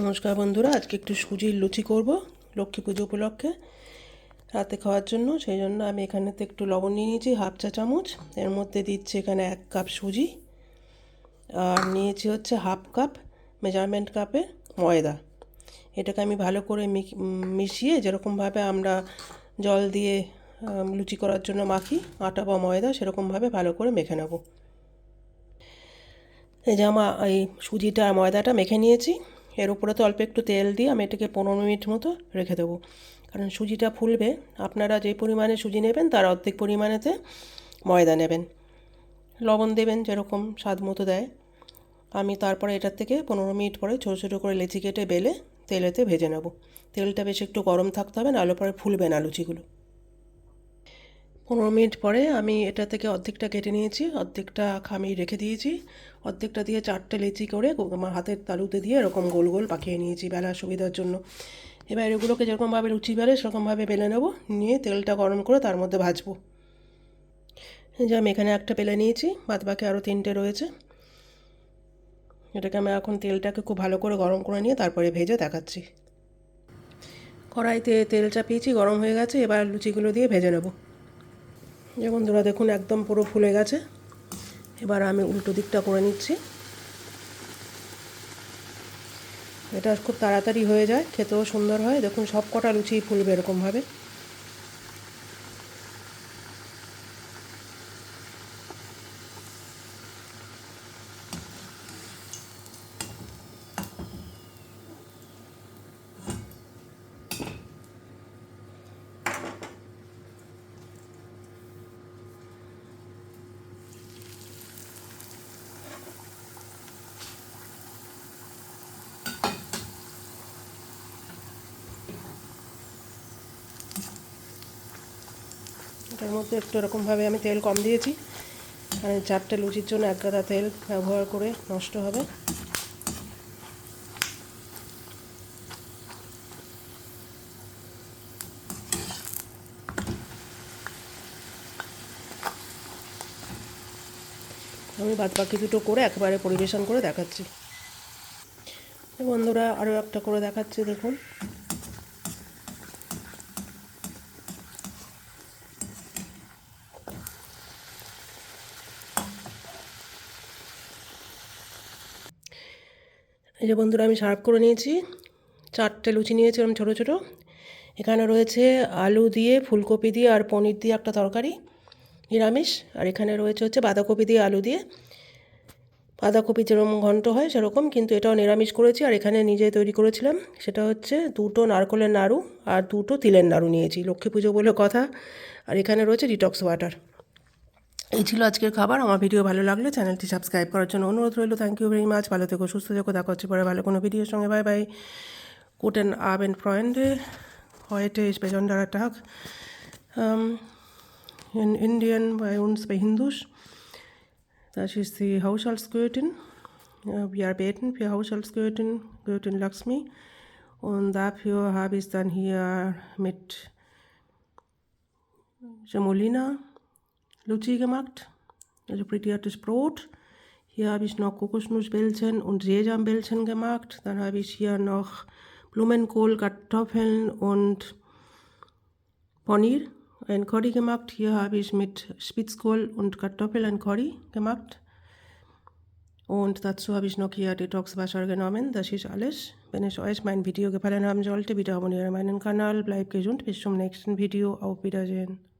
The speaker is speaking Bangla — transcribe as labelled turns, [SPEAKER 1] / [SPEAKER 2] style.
[SPEAKER 1] নমস্কার বন্ধুরা, আজকে একটু সুজির লুচি করব, লক্ষ্মী পুজো উপলক্ষে রাতে খাওয়ার জন্য। সেই জন্য আমি এখানেতে একটু লবণ নিয়ে নিয়েছি, হাফ চা চামচ। এর মধ্যে দিচ্ছি এখানে এক কাপ সুজি। আর নিয়েছি হচ্ছে হাফ কাপ মেজারমেন্ট কাপে ময়দা। এটাকে আমি ভালো করে মিশিয়ে যেরকমভাবে আমরা জল দিয়ে লুচি করার জন্য মাখি, আটা বা ময়দা সেরকমভাবে ভালো করে মেখে নেব। এই যে আমার এই সুজিটা আর ময়দাটা মেখে নিয়েছি। এর উপরে তো অল্প একটু তেল দিয়ে আমি এটাকে পনেরো মিনিট মতো রেখে দেবো। কারণ সুজিটা ফুলবে, আপনারা যে পরিমাণে সুজি নেবেন তার অর্ধেক পরিমাণেতে ময়দা নেবেন। লবণ দেবেন যেরকম স্বাদ মতো দেয়। আমি তারপরে এটার থেকে পনেরো মিনিট পরে ছোটো ছোটো করে লেচি কেটে বেলে তেলেতে ভেজে নেব। তেলটা বেশ একটু গরম থাকতে হবে না নাহলে পরে ফুলবে না লুচিগুলো। পনেরো মিনিট পরে আমি এটা থেকে অর্ধেকটা কেটে নিয়েছি, অর্ধেকটা খামি রেখে দিয়েছি, অর্ধেকটা দিয়ে চারটে লেচি করে আমার হাতের তালুতে দিয়ে এরকম গোল গোল পাকিয়ে নিয়েছি বেলার সুবিধার জন্য। এবার এগুলোকে যেরকমভাবে লুচি বেলে সেরকমভাবে বেলে নেব, নিয়ে তেলটা গরম করে তার মধ্যে ভাজবো। যে আমি এখানে একটা বেলে নিয়েছি বাদ বাকি আরও তিনটে রয়েছে। এটাকে আমি এখন তেলটাকে খুব ভালো করে গরম করে নিয়ে তারপরে ভেজে দেখাচ্ছি। কড়াইতে তেল চাপিয়েছি, গরম হয়ে গেছে, এবার লুচিগুলো দিয়ে ভেজে নেব। যে বন্ধুরা, দেখুন, একদম পুরো ফুলে গেছে। এবার আমি উল্টো দিকটা করে নিচ্ছি। এটা খুব তাড়াতাড়ি হয়ে যায়, খেতেও সুন্দর হয়। দেখুন সব কটা লুচি ফুলবে এরকমভাবে। এটার মধ্যে একটু এরকমভাবে আমি তেল কম দিয়েছি। মানে চারটে লুচির জন্য এক গাদা তেল ব্যবহার করে নষ্ট হবে। আমি বাদ বাকি দুটো করে একবারে পরিবেশন করে দেখাচ্ছি। বন্ধুরা, আরও একটা করে দেখাচ্ছি, দেখুন। এই যে বন্ধুরা, আমি সার্ভ করে নিয়েছি। চারটে লুচি নিয়েছিলাম ছোটো ছোটো। এখানে রয়েছে আলু দিয়ে, ফুলকপি দিয়ে আর পনির দিয়ে একটা তরকারি, নিরামিষ। আর এখানে রয়েছে হচ্ছে বাঁধাকপি দিয়ে আলু দিয়ে। বাঁধাকপি যেরকম ঘন্ট হয় সেরকম, কিন্তু এটাও নিরামিষ করেছি। আর এখানে নিজে তৈরি করেছিলাম, সেটা হচ্ছে দুটো নারকলের নাড়ু আর দুটো তিলের নাড়ু নিয়েছি। লক্ষ্মী পুজো বলে কথা। আর এখানে রয়েছে ডিটক্স ওয়াটার। এই ছিল আজকের খাবার। আমার ভিডিও ভালো লাগলে চ্যানেলটি সাবস্ক্রাইব করার জন্য অনুরোধ রইল। থ্যাংক ইউ ভেরি মাচ ভালো থেকে, সুস্থ থেকো। দেখা হচ্ছে পরে ভালো কোনো ভিডিওর সঙ্গে। বাই বাই কুট অ্যান্ড আপ অ্যান্ড ফ্রয়েন্ডে হোয়াইটে স্পেজন্ডার attack Indian by উনস by Hindus that is the house all স্কুয়েটিন we are বেটিন ফি হাউস অল স্কুয়েটিন গুয়েটিন Lakshmi on the few hub is then here meet জমোলিনা Luci gemacht, also frittiertes Brot. Hier habe ich noch Kokosnussbällchen und Sesambällchen gemacht. Dann habe ich hier noch Blumenkohl, Kartoffeln und Paneer, ein Curry gemacht. Hier habe ich mit Spitzkohl und Kartoffel ein Curry gemacht. Und dazu habe ich noch hier Detox-Wasser genommen. Das ist alles. Wenn es euch mein Video gefallen haben sollte, bitte abonniere meinen Kanal. Bleibt gesund. Bis zum nächsten Video. Auf Wiedersehen.